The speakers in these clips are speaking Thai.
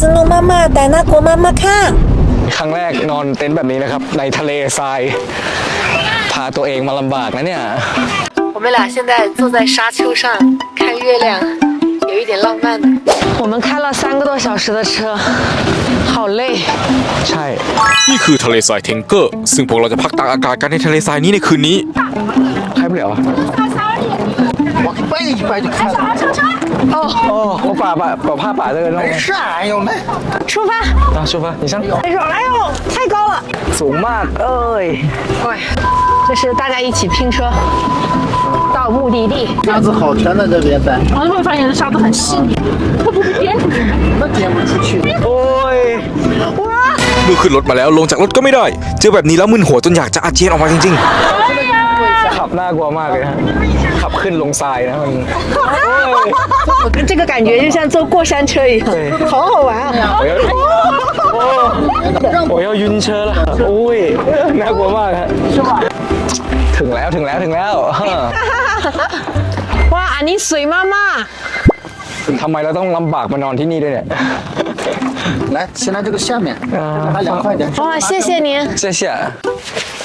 斯诺妈妈带那国妈妈看。 ครั้งแรกนอนเต็นท์แบบนี้นะครับ ในทะเลทราย พาตัวเองมาลำบากนะเนี่ย 我们俩现在坐在沙丘上看月亮，有一点浪漫的。我们开了三个多小时的车，好累。 ใช่ นี่คือทะเลทรายเทงเกอร์ ซึ่งพวกเราจะพักตากอากาศกันในทะเลทรายนี้ในคืนนี้ ใช่ปะเหรอ往掰一掰就看哦 哦我把把把怕把这个弄是啊，哎呦没。出发！啊出发你上哎呦，哎呦，太高了！ สูงมากเอ้ย 喂，这是大家一起拼车到目的地。沙子好全在这边在，我会发现这沙子很细腻，它不会颠出去。那颠不出去。 โอ้ย เมื่อขึ้นรถมาแล้วลงจากรถก็ไม่ได้ เจอแบบนี้แล้วมึนหัวจนอยากจะอาเจียนออกมาจริง ขับน่ากลัวมากเลยนะขับขึ้นลงทรายนะมัน 这个感觉就像坐过山车一样，好好玩啊！我要โอ้我要晕车了โอ้ยน่ากลัวมากฮะถึงแล้วถึงแล้วถึงแล้ว 哇，你水妈妈， ทำไมเราต้องลำบากมานอนที่นี่ด้วยเนี่ย 来，先来这个下面，这个还凉快点。哇，谢谢您。谢谢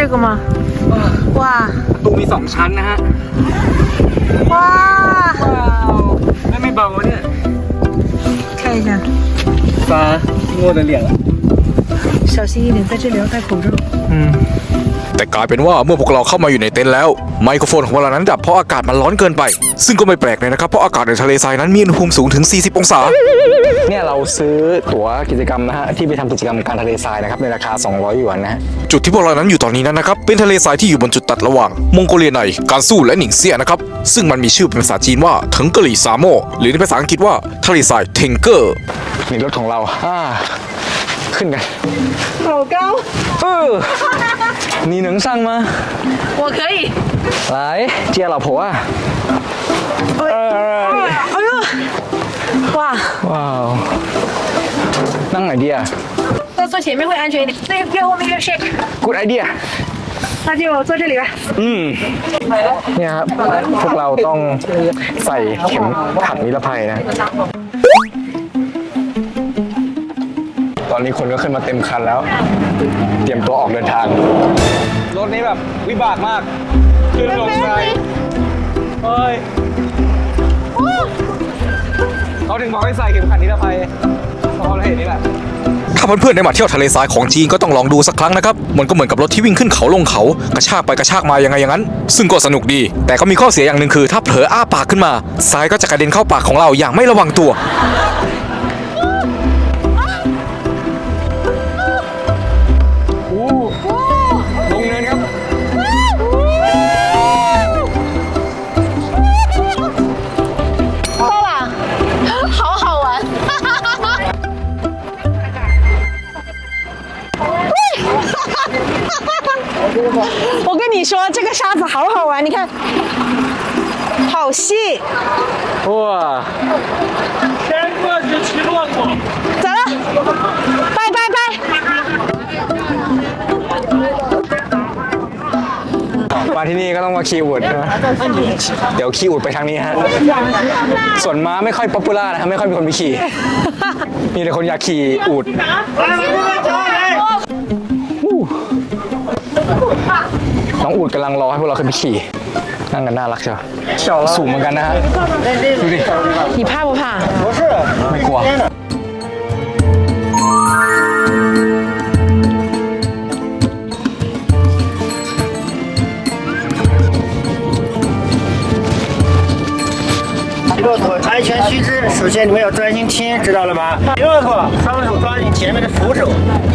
这个吗？哇 ตูมีสองชั้นนะฮะ 哇， ว้าวไม่ไม่เบาเนี่ย 看一下，ฟ้าโง่的脸了 小心一点，在这里要戴口罩。 ๆ แต่กลายเป็นว่าเมื่อพวกเราเข้ามาอยู่ในเต็นท์แล้ว ไมโครโฟนของเรานั้นดับเพราะอากาศมันร้อนเกินไป ซึ่งก็ไม่แปลกเลยนะครับ เพราะอากาศในทะเลทรายนั้นมีอุณหภูมิสูงถึง 40 องศา เนี่ยเราซื้อตั๋วกิจกรรมนะฮะที่ไปทำกิจกรรมกลารทะเลทรายนะครับในราคา 200หยวนนะฮะ จุดที่พวกเรานั้นอยู่ตอนนี้นั้นนะครับ เป็นทะเลทรายที่อยู่บนจุดตัดระหว่าง มองโกเลียในการสู้และหนิงเซียนะครับ ซึ่งมันมีชื่อเป็นภาษาจีนว่าเถิงเกะหลี่ซาโมหรือในภาษาอังกฤษว่าทะเลทรายเทงเกอร์ นี่รถของเราอ่า ขึ้นกัน 好高， เออ你能上吗我可以。来接老婆啊哎呦，哇，ว้าวนั่งไหนดีอ่ะ 要坐前面会安全一点，那越后面越 shake。 good idea 那就坐这里吧。 อืมเนี่ยครับพวกเราต้องใส่เข็มขัดนิรภัยนะ ต อนนี้คนก็ขึ้นมาเต็มคันแล้ว เตรียมตัวออกเดินทาง รถนี้แบบวิบากมากขึ้นลงทรายเฮ้ยเขาถึงบอกให้ใส่เข็มขัดนิรภัยเพราะเราเห็นนี่แหละถ้าเพื่อนๆได้มาเที่ยวทะเลทรายของจีนก็ต้องลองดูสักครั้งนะครับ มันก็เหมือนกับรถที่วิ่งขึ้นเขาลงเขา กระชากไปกระชากมายังไงอย่างนั้น ซึ่งก็สนุกดี แต่ก็มีข้อเสียอย่างหนึ่งคือ ถ้าเผลออ้าปากขึ้นมาทรายก็จะกระเด็นเข้าปากของเราอย่างไม่ระวังตัว 沙子好好玩，你看，好细。 ว้า 走了，拜拜拜。 มาที่นี่ก็ต้องมาขี่อูดนะเดี๋ยวขี่อูดไปทางนี้ฮะ ส่วนม้าไม่ค่อยป๊อปปูล่านะครับไม่ค่อยมีคนไปขี่ มีแต่คนอยากขี่อูด องอูดกำลังรอให้พวกเราขึ้นไปขี่ นั่งกันน่ารักเชียวสูงเหมือนกันนะฮะ ดูดิ 你怕不怕？ ไม่กลัว 首先你们要专心听，知道了吗？骆驼双手抓紧前面的扶手，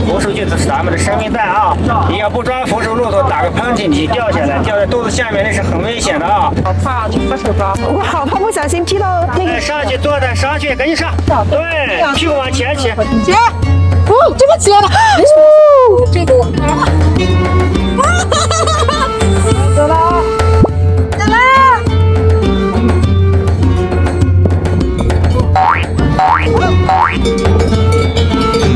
扶手就是咱们的生命带啊！你要不抓扶手，骆驼打个喷嚏你掉下来，掉在肚子下面那是很危险的啊！好怕你把手抓我好怕不小心踢到那个。哎，上去坐着，上去，赶紧上！对，屁股往前起。起哦，这么起来了！这个我。走了，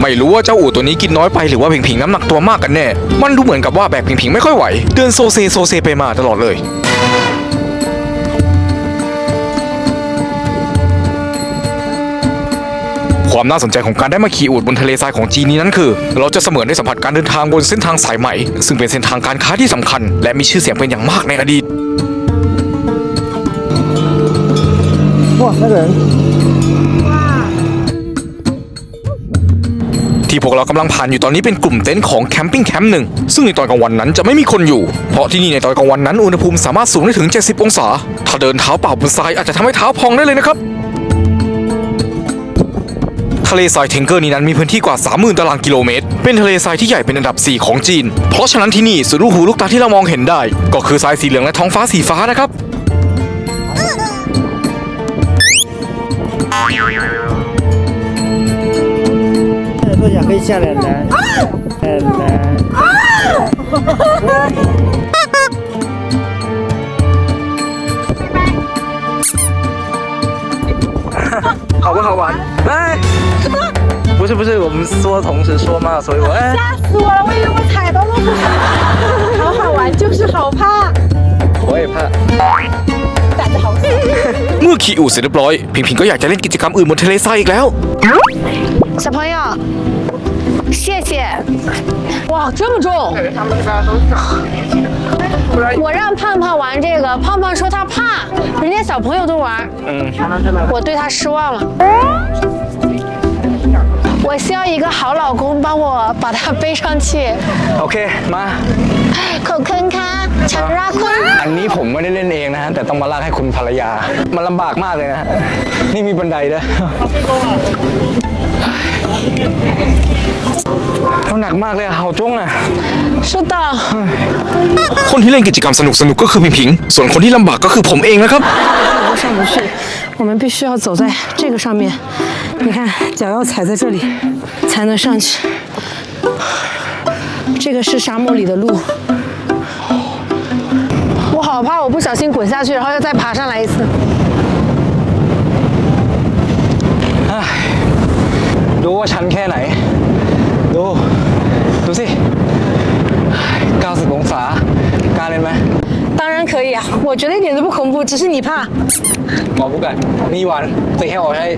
ไม่รู้ว่าเจ้าอู่ตัวนี้กินน้อยไปหรือว่าผิงผิงน้ำหนักตัวมากกันแน่ มันดูเหมือนกับว่าแบกผิงผิงไม่ค่อยไหว เดินโซเซโซเซไปมาตลอดเลย ความน่าสนใจของการได้มาขี่อูฐบนทะเลทรายของจีนนี้นั้นคือ เราจะเสมือนได้สัมผัสการเดินทางบนเส้นทางสายใหม่ ซึ่งเป็นเส้นทางการค้าที่สำคัญ และมีชื่อเสียงเป็นอย่างมากในอดีต ที่พวกเรากำลังผ่านอยู่ตอนนี้เป็นกลุ่มเต็นท์ของแคมปิ้งแคมป์หนึ่งซึ่งในตอนกลางวันนั้นจะไม่มีคนอยู่ เพราะที่นี่ในตอนกลางวันนั้นอุณหภูมิสามารถสูงได้ถึง 70 องศา ถ้าเดินเท้าเปล่าบนทรายอาจจะทำให้เท้าพองได้เลยนะครับทะเลทรายเทงเกอร์นี้นั้นมีพื้นที่กว่า 30,000 ตารางกิโลเมตร เป็นทะเลทรายที่ใหญ่เป็นอันดับ 4 ของจีน เพราะฉะนั้นที่นี่สุดลูกหูลูกตาที่เรามองเห็นได้ ก็คือทรายสีเหลืองและท้องฟ้าสีฟ้านะครับ 坐下可以下来，来，来来。好不好玩？哎，不是不是，我们说同时说嘛，所以我哎，吓死我了！我以为我踩到骆驼上。好好玩，就是好怕。我也怕。胆子好小。 เมื่อขี่อู่เสร็จเรียบร้อยพิงพิงก็อยากจะเล่นกิจกรรมอื่นบนทะเลทรายอีกแล้ว 小朋友， 谢谢。哇，这么重！我让胖胖玩这个，胖胖说他怕，人家小朋友都玩，嗯，我对他失望了。我需要一个好老公帮我把他背上去。 โอเค มา ขอบคุณค่ะฉันรักคุณ อันนี้ผมไม่ได้เล่นเองนะฮะ แต่ต้องมาลากให้คุณภรรยา มันลำบากมากเลยนะฮะ นี่มีบันไดด้วย มันหนักมากเลยอะเห่าจ้งอ่ะ 是的， คนที่เล่นกิจกรรมสนุกสนุกๆก็คือพิงพิง ส่วนคนที่ลำบากก็คือผมเองนะครับ 上不去，我们必须要走在这个上面。你看，脚要踩在这里才能上去。这个是沙漠里的路，我好怕，我不小心滚下去，然后又再爬上来一次。 ดูว่าชันแค่ไหน ดู ดูสิ 90 องศากล้าเล่นไหม 当然可以啊，我觉得一点都不恐怖，只是你怕。 我不敢，你玩，等一下我在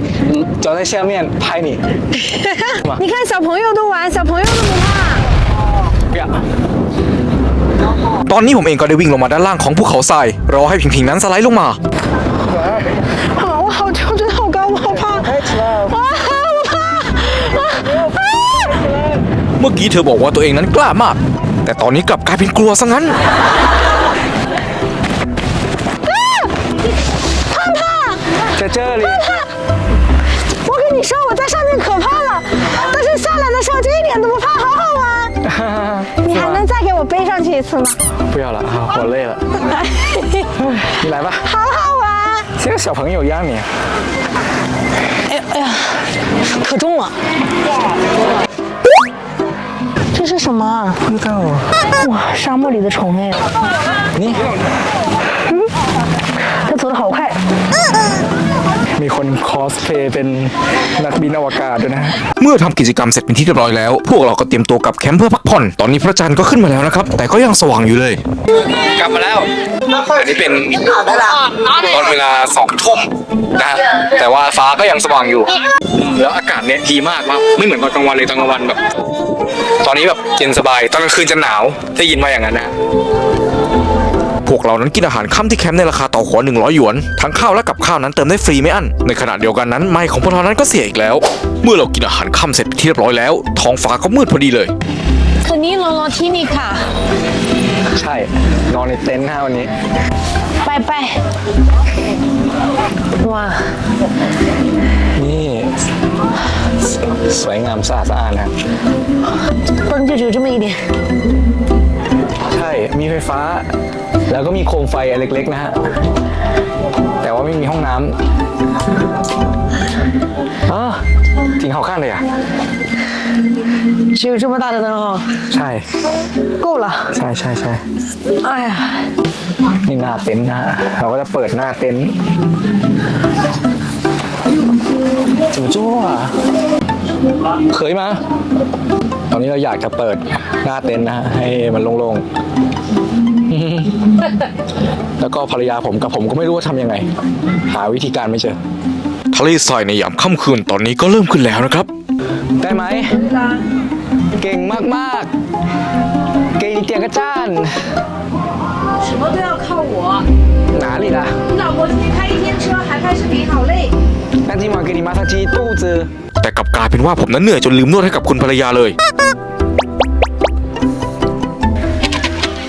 脚在下面拍你，你看小朋友都玩，小朋友都不怕。不要。 ตอนนี้ผมเองก็ได้วิ่งลงมาด้านล่างของภูเขาทรายรอให้พิงพิงนั้นสไลด์ลงมา 啊，我好重， เมื่อกี้เธอบอกว่าตัวเองนั้นกล้ามาก แต่ตอนนี้กลับกลายเป็นกลัวซะงั้น 在这里，我跟你说，我在上面可怕了，但是下来的时候就一点都不怕，好好玩。你还能再给我背上去一次吗？不要了啊，我累了，你来吧，好好玩。这个小朋友压你，哎呀哎呀，可重了。 这是什么？啊？不知道啊，哇，沙漠里的虫哎，你。它走的好快。 มีคนคอสเพลย์เป็นนักบินอวกาศด้วยนะ เมื่อทำกิจกรรมเสร็จเป็นที่เรียบร้อยแล้ว พวกเราก็เตรียมตัวกลับแคมป์เพื่อพักผ่อน ตอนนี้พระจันทร์ก็ขึ้นมาแล้วนะครับ แต่ก็ยังสว่างอยู่เลย กลับมาแล้ว อันนี้เป็นตอนเวลาสองทุ่มนะฮะแต่ว่าฟ้าก็ยังสว่างอยู่แล้วอากาศเนี่ยดีมากมากไม่เหมือนตอนกลางวันเลยตอนกลางวันแบบ ตอนนี้แบบเย็นสบาย ตอนกลางคืนจะหนาว ได้ยินมาอย่างนั้นนะพ พวกเรานั้นกินอาหารค่ำที่แคมป์ในราคาต่อหัว100 หยวน ทั้งข้าวและกับข้าวนั้นเติมได้ฟรีไม่อั้น ในขณะเดียวกันนั้นไม้ของพวกเรานั้นก็เสียอีกแล้ว เมื่อเรากินอาหารค่ำเสร็จที่เรียบร้อยแล้วท้องฟ้าก็มืดพอดีเลยคืนนี้เรานอนที่นี่ค่ะ ใช่ นอนในเต็นท์นะวันนี้ ไปไปว้านี่สวยงามสะอาดสะอาดนะเปิ้ลจะดูจะมีเนี่ย ใช่ มีไฟฟ้า แล้วก็มีโคมไฟเล็กๆนะฮะ แต่ว่าไม่มีห้องน้ำออาจริงเขาข้างเลยอะ 지금 좀 다르잖 아. ใช่ 꼬 라. ใช่ใช่ใช่ 아 야. นี่หน้าเต็นท์นะฮะเราก็จะเปิดหน้าเต็นท์จูโจ้อะเคยมา นนี้เราอยากจะเปิดหน้าเต็นท์นะฮะ ให้มันโล่งๆ แล้วก็ภรรยาผมกับผมก็ไม่รู้ว่าทำยังไง หาวิธีการไม่เจอ ทะเลทรายในยามค่ำคืนตอนนี้ก็เริ่มขึ้นแล้วนะครับ ได้ไหม เก่งมากๆ เก่งเตียงกระจ้าน 什么都要靠我。 หนาลีล่ะ 你老婆今天开一天车，还拍视频，好累。 นั่นที่มาเกนิมาซาจิตู้จือ แต่กลับกลายเป็นว่าผมนั้นเหนื่อยจนลืมนวดให้กับคุณภรรยาเลย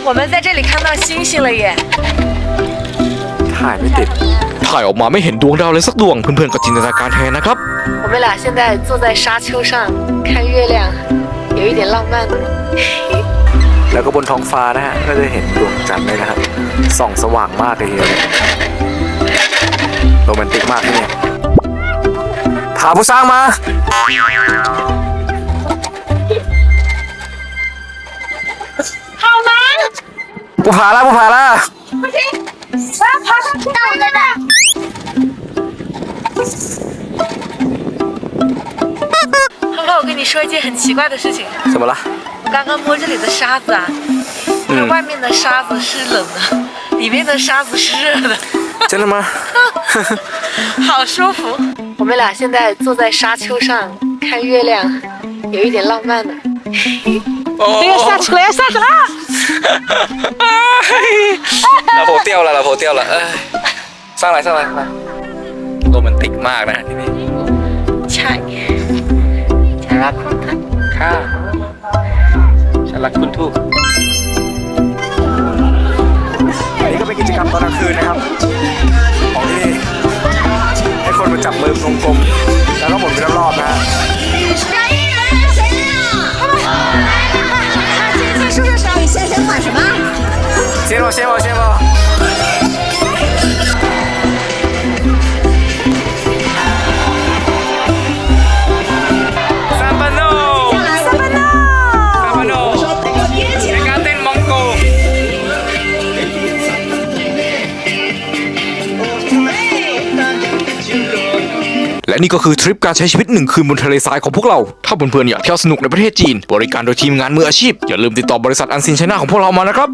我们在这里看到星星了耶！ ถ่ายไม่ติด ถ่ายออกมาไม่เห็นดวงดาวเลยสักดวง เพื่อนๆก็จินตนาการแทนนะครับ 我们俩现在坐在沙丘上看月亮，有一点浪漫呢。 แล้วก็บนท้องฟ้านะฮะ ก็จะเห็นดวงจันทร์เลยนะครับ ส่องสว่างมากเลยทีเดียวเนี่ยโรแมนติกมากที่นี่ 爬不上吗？好难不爬了不爬了。不行我要爬上去了拜拜嗯哼哼我跟你说一件很奇怪的事情。怎么了？我刚刚摸这里的沙子啊它外面的沙子是冷的里面的沙子是热的。真的吗？好舒服。我们俩现在坐在沙丘上看月亮，有一点浪漫呢。哎呀，下去了，要下去了！ เราโผล่เตี้ยวละเราโผล่เตี้ยวละเอ้ยสร้างอะไรสร้างอะไรสร้างอะไรโรแมนติกมากนะที่นี่ 菜，加拉空谈。 ค่ะฉันรักคุณทุกอันนี้ก็เป็นกิจกรรมตอนกลางคืนนะครับ ของที่นี่ให้ คนมาจับมือวงกลมแล้วก็หมุนไปรอบๆนะฮะเสียงเและนี่ก็คือทริปการใช้ชีวิตหนึ่งคืนบนทะเลทรายของพวกเรา ถ้าเพื่อนๆอยากเที่ยวสนุกในประเทศจีน บริการโดยทีมงานมืออาชีพ อย่าลืมติดต่อบริษัทอันซินไชน่าของพวกเรามานะครับ